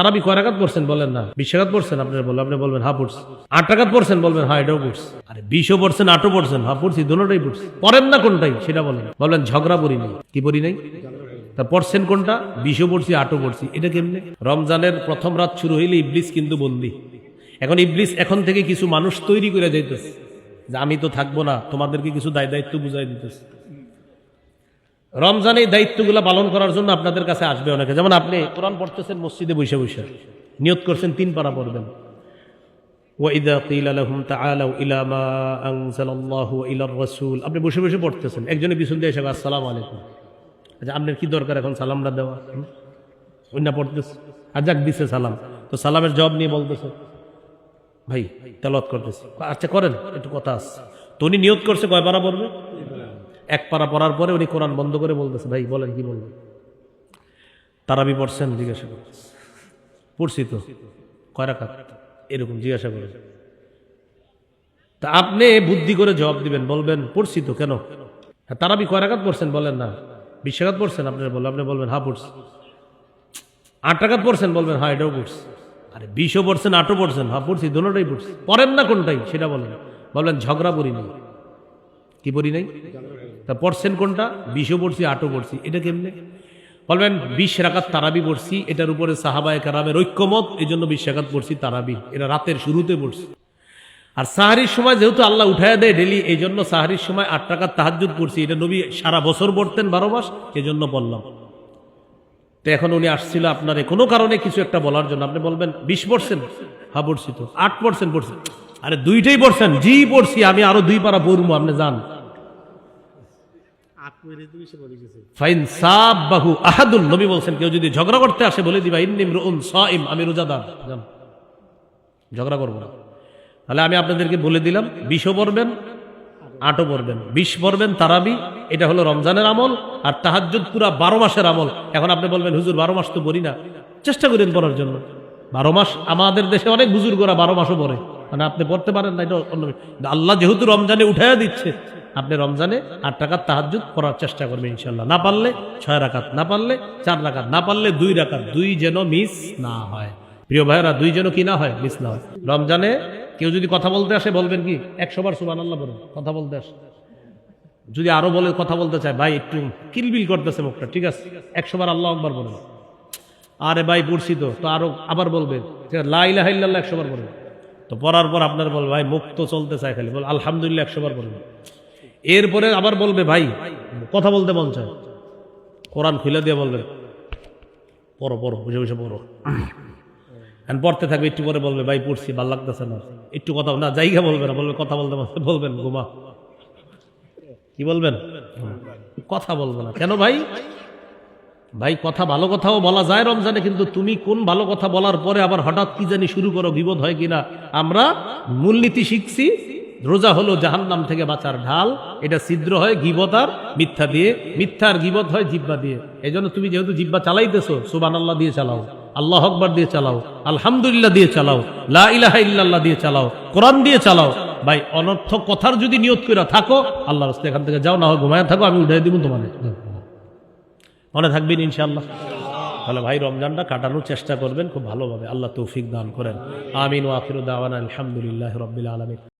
আরবি কয় রাকাত পড়ছেন বলেন না? বিশ রাকাত পড়ছেন আপনি বলবেন আপনি বলবেন হ্যাঁ পড়ছি। আট রাকাত পড়ছেন বলবেন হ্যাঁ এটাও পড়ছি। আরে বিশও পড়ছেন, আটও পড়ছেন হ্যাঁ পড়ছি দুটোটাই পড়ছি। পড়েন না কোনটাই, সেটা বলেন। বলবেন, ঝগড়া পড়ি নাই। কি পড়ি নাই? তা পড়ছেন কোনটা? বিশও পড়ছি, আটও পড়ছি। এটা কেমনে? রমজানের প্রথম রাত শুরু হইলে ইবলিস কিন্তু বন্দি। এখন ইবলিস এখন থেকে কিছু মানুষ তৈরি করে যাইতেছে। যে আমি তো থাকব না, তোমাদেরকে কিছু দায় দায়িত্ব বুঝাই দিতেছে। রমজান এই দায়িত্বগুলো পালন করার জন্য আপনাদের কাছে আসবে অনেকে। যেমন আপনি কোরআন পড়তেছেন, মসজিদে বসে বসে। নিয়ত করছেন, তিন পারা পড়বেন। রাসূল। আপনি বসে বসে পড়তেছেন। একজনের পিছন দিয়ে এসে আসসালামু আলাইকুম। আচ্ছা আপনার কি দরকার এখন? সালামটা দেওয়া? অন্য পড়তেছে। আর যাক, দিছে সালাম। তো সালামের জবাব নিয়ে বলতেছে। ভাই তেলত করতেছে। আচ্ছা করেন, একটু কথা আছে। তো উনি নিয়ত করছে, কয় পারা পড়বে? এক পারা পড়ার পরে উনি কোরআন বন্ধ করে বলতেছে ভাই বলেন কি বলবেন তারাবি পড়ছেন জিজ্ঞাসা করতেছে পড়ছি তো। কয় রাকাত? এরকম জিজ্ঞাসা করে। তা আপনি বুদ্ধি করে জবাব দিবেন বলবেন পড়ছি তো কেন? হ্যাঁ, তারাবি কয় রাকাত পড়ছেন বলেন না। বিশ রাকাত পড়ছেন? আপনি বলবেন আপনি বলবেন হা পড়ছি। আট টাকাত পড়ছেন? বলবেন হ্যাঁ এটাও পড়ছি। আরে বিশও পড়ছেন আটও পড়ছেন? হ্যাঁ পড়ছি দুটোটাই পড়ছি। পড়েন না কোনটাই সেটা বলেন। বলবেন ঝগড়া পড়ি নাই। কি পড়ি নাই? তা পড়ছেন কোনটা? বিশও পড়ছি, আটও পড়ছি। এটা কেমনে? বলবেন, বিশ রাকাত তারাবি পড়ছি, এটার উপরে সাহাবায় কারামের ঐক্যমত এই জন্য বিশ রাকাত পড়ছি তারাবি। এটা রাতের শুরুতে পড়ছি। আর সাহারির সময় যেহেতু আল্লাহ উঠায় দেয় ডেলি এই জন্য সাহারির সময় আট টাকার তাহাজুদ পড়ছি। এটা নবী সারা বছর পড়তেন বারো মাস এই জন্য বললাম তো এখন উনি আসছিল আপনার কোনো কারণে কিছু একটা বলার জন্য। আপনি বলবেন, বিশ পড়ছেন? হ্যাঁ পড়ছি তো। আট পড়ছেন পড়ছি আরে দুইটাই পড়ছেন? জি, পড়ছি। আমি আরও দুই পারা পড়ব, আপনি যান ফাইন সাবাহু আহাদুল নবী বলছেন, কেউ যদি ঝগড়া করতে আসে, বলে দিবা ইন্নিম রুন সাইম, আমি রোজাদার। যান। ঝগড়া করব না। তাহলে আমি আপনাদেরকে বলে দিলাম, বিশও পড়বেন, আটও পড়বেন। বিশ পড়বেন তারাবি, এটা হলো রমজানের আমল, আর তাহাজ্জুদ পুরা বারো মাসের আমল। এখন আপনি বলবেন, হুজুর, বারো মাস তো পড়ি না। চেষ্টা করেন পড়ার জন্য। বারো মাস আমাদের দেশে অনেক বুজুর্গরা বারো মাসও পড়ে। মানে আপনি পড়তে পারেন না, এটা অন্য আল্লাহ যেহেতু রমজানে উঠাইয়া দিচ্ছে, আপনি রমজানে আট টাকার তাহাজ্জুদ পড়ার চেষ্টা করবেন ইনশাল্লাহ না পারলে ছয় রাকাত, না পারলে চার রাকাত, না পারলে দুই রাকাত, দুই যেন মিস না হয়। প্রিয় ভাইয়েরা, দুই যেন কি না হয়, মিস না হয়। রমজানে কেউ যদি কথা বলতে আসে, বলবেন কি? একশো বার সুবান আল্লাহ বলুন, কথা বলতে আসে। যদি আরও বলে কথা বলতে চায়, ভাই একটু কিলবিল করতেছে মুখটা, ঠিক আছে? একশো বার আল্লাহ একবার বলুন। আরে ভাই পড়ছি তো তো আরও আবার বলবে লাইলা হাইল্লাহ একশো বার বলবেন তো পড়ার পর আপনার বলবে ভাই, মুখ তো চলতে চায় খালি। বল, আলহামদুলিল্লাহ, একশো বার বলবেন এরপরে আবার বলবে, ভাই, কথা বলতে মন চায়। কোরআন খুলে দিয়ে বলবে, পড়ো পড়ো বুঝে বুঝে পড়ো। পড়তে থাকবে, একটু পরে বলবে, ভাই, পড়ছি, ভালো লাগতেছে না। একটু কথা, না, জায়গা বলবে না, বলবে, কথা বলতে বলতে বলবেন, ঘুমা। কি বলবেন? কথা বলবে না। কেন ভাই? ভাই, কথা ভালো কথাও বলা যায় রমজানে, কিন্তু তুমি কোন ভালো কথা বলার পরে আবার হঠাৎ কি জানি শুরু করো, বিপদ হয় কিনা? আমরা মূলনীতি শিখছি, রোজা হলো জাহান্নাম থেকে বাঁচার ঢাল, এটা ছিদ্র হয় গিবত আর মিথ্যা দিয়ে মিথ্যার গিবত হয় জিব্বা দিয়ে। এই তুমি যেহেতু জিব্বা চালাইতেছো সুবান আল্লাহ দিয়ে চালাও, আল্লাহ আকবর দিয়ে চালাও, আলহামদুলিল্লাহ দিয়ে চালাও, লা ইলাহা ইল্লাল্লাহ দিয়ে চালাও, কোরআন দিয়ে চালাও। ভাই অনর্থ কথার যদি নিয়ত করে থাকো আল্লাহ রাস্তা এখান থেকে যাও, না হয় ঘুমায় থাকো, আমি উঠাই দিব তোমাদের মনে থাকবেন ইনশাল্লাহ তাহলে ভাই, রমজানটা কাটানোর চেষ্টা করবেন, খুব ভালোভাবে। আল্লাহ তৌফিক দান করেন। আমিন ওয়াকির দাওয়ান আলহামদুলিল্লাহ রবিল আলমিন।